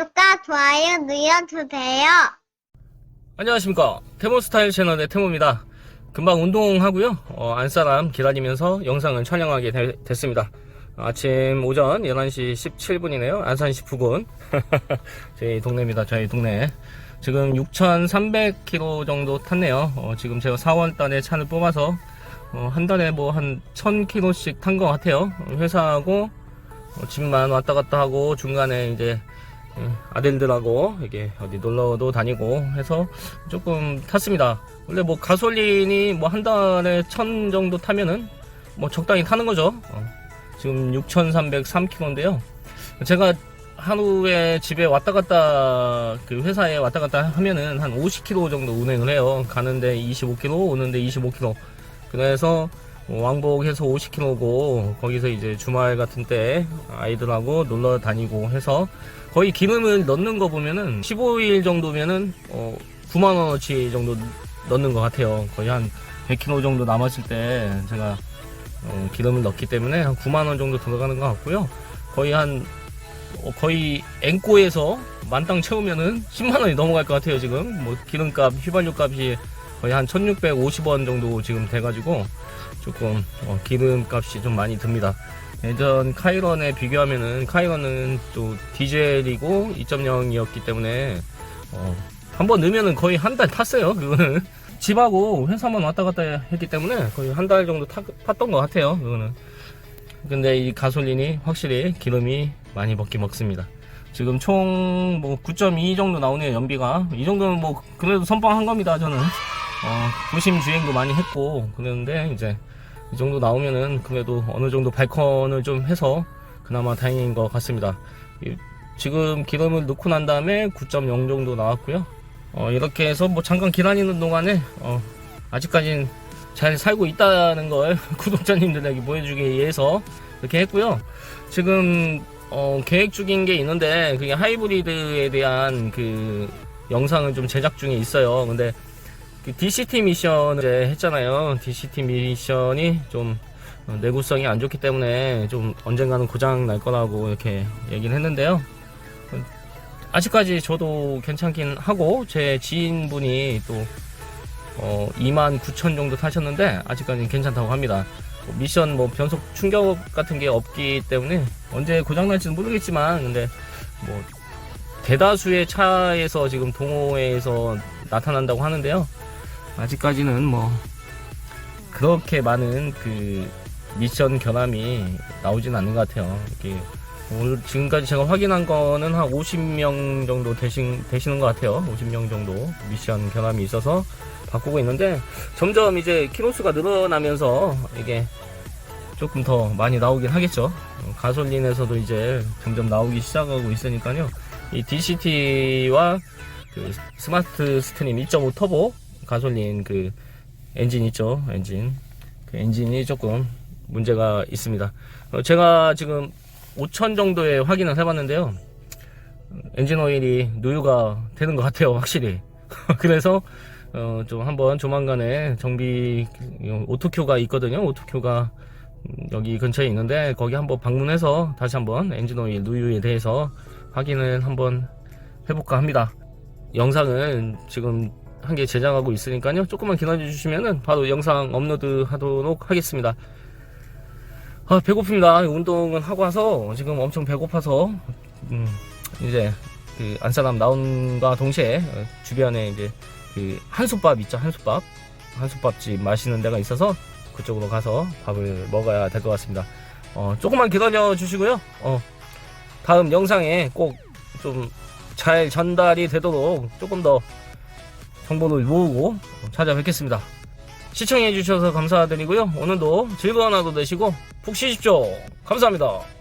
구독과 좋아요 눌러주세요. 안녕하십니까. 테모스타일 채널의 테모입니다. 금방 운동하고요. 어, 안사람 기다리면서 영상을 촬영하게 되- 됐습니다. 아침 오전 11시 17분이네요. 안산시 부근. 저희 동네입니다. 저희 동네. 지금 6,300km 정도 탔네요. 어, 지금 제가 4월 달에 차를 뽑아서 어, 한 달에 뭐 한 1,000km씩 탄 것 같아요. 회사하고 어, 집만 왔다 갔다 하고 중간에 이제 예, 아들들하고 이게 어디 놀러도 다니고 해서 조금 탔습니다. 원래 뭐 가솔린이 뭐 한 달에 천 정도 타면은 뭐 적당히 타는 거죠. 어, 지금 6,303km인데요. 제가 하루에 집에 왔다 갔다 그 회사에 왔다 갔다 하면은 한 50km 정도 운행을 해요. 가는데 25km, 오는데 25km. 그래서 뭐 왕복해서 50km고 거기서 이제 주말 같은 때 아이들하고 놀러 다니고 해서 거의 기름을 넣는 거 보면은 15일 정도면은 어 9만 원어치 정도 넣는 것 같아요. 거의 한 100km 정도 남았을 때 제가 어, 기름을 넣기 때문에 한 9만 원 정도 들어가는 것 같고요. 거의 한 어, 거의 앵꼬에서 만땅 채우면은 10만 원이 넘어갈 것 같아요. 지금 뭐 기름값, 휘발유 값이 거의 한 1,650원 정도 지금 돼가지고 조금 어, 기름값이 좀 많이 듭니다. 예전 카이런에 비교하면은 카이런은 또 디젤이고 2.0이었기 때문에 어, 한번 넣으면은 거의 한 달 탔어요. 그거는 집하고 회사만 왔다 갔다 했기 때문에 거의 한 달 정도 탔, 탔던 것 같아요. 그거는. 근데 이 가솔린이 확실히 기름이 많이 먹긴 먹습니다. 지금 총 뭐 9.2 정도 나오네요 연비가 이 정도는 뭐 그래도 선방한 겁니다 저는 어, 도심 주행도 많이 했고 그랬는데 이제 이 정도 나오면은 그래도 어느 정도 발컨을 좀 해서 그나마 다행인 것 같습니다. 이- 지금 기름을 넣고 난 다음에 9.0 정도 나왔고요. 어, 이렇게 해서 뭐 잠깐 기다리는 동안에 어, 아직까지는 잘 살고 있다는 걸 구독자님들에게 보여주기 위해서 이렇게 했고요. 지금 어, 계획 중인 게 있는데 그게 하이브리드에 대한 그 영상을 좀 제작 중에 있어요. 근데 그 DCT 미션 이제 했잖아요. DCT 미션이 좀 어, 내구성이 안 좋기 때문에 좀 언젠가는 고장 날 거라고 이렇게 얘기를 했는데요. 어, 아직까지 저도 괜찮긴 하고 제 지인분이 또 어, 2만 9천 정도 타셨는데 아직까지는 괜찮다고 합니다. 뭐 미션 뭐 변속 충격 같은 게 없기 때문에 언제 고장 날지는 모르겠지만 근데 뭐 대다수의 차에서 지금 동호회에서 나타난다고 하는데요. 아직까지는 뭐 그렇게 많은 그 미션 결함이 나오진 않는 것 같아요. 이게 오늘 지금까지 제가 확인한 거는 한 50명 정도 되신, 되시는 것 같아요. 50명 정도 미션 결함이 있어서 바꾸고 있는데 점점 이제 키로수가 늘어나면서 이게 조금 더 많이 나오긴 하겠죠. 어, 가솔린에서도 이제 점점 나오기 시작하고 있으니까요. 이 DCT와 그 스마트 스트림 2.5 터보 가솔린 그 엔진 있죠? 엔진. 그 엔진이 조금 문제가 있습니다. 어, 제가 지금 5천 정도에 확인을 해봤는데요. 엔진 오일이 누유가 되는 것 같아요 확실히. 그래서 어, 좀 한번 조만간에 정비 어, 오토큐가 있거든요. 오토큐가 음, 여기 근처에 있는데 거기 한번 방문해서 다시 한번 엔진 오일 누유에 대해서 확인을 한번 해볼까 합니다. 영상은 지금 한 개 제작하고 있으니까요. 조금만 기다려 주시면은 바로 영상 업로드 하도록 하겠습니다. 아, 배고픕니다. 운동은 하고 와서 지금 엄청 배고파서 음, 이제 그 안사람 나온과 동시에 어, 주변에 이제 그 한솥밥 있죠. 한솥밥. 한솥밥집 맛있는 데가 있어서 그쪽으로 가서 밥을 먹어야 될 것 같습니다. 어, 조금만 기다려 주시고요. 어, 다음 영상에 꼭 좀 잘 전달이 되도록 조금 더 정보를 모으고 찾아뵙겠습니다. 시청해주셔서 감사드리고요. 오늘도 즐거운 하루 되시고 푹 쉬십시오. 감사합니다.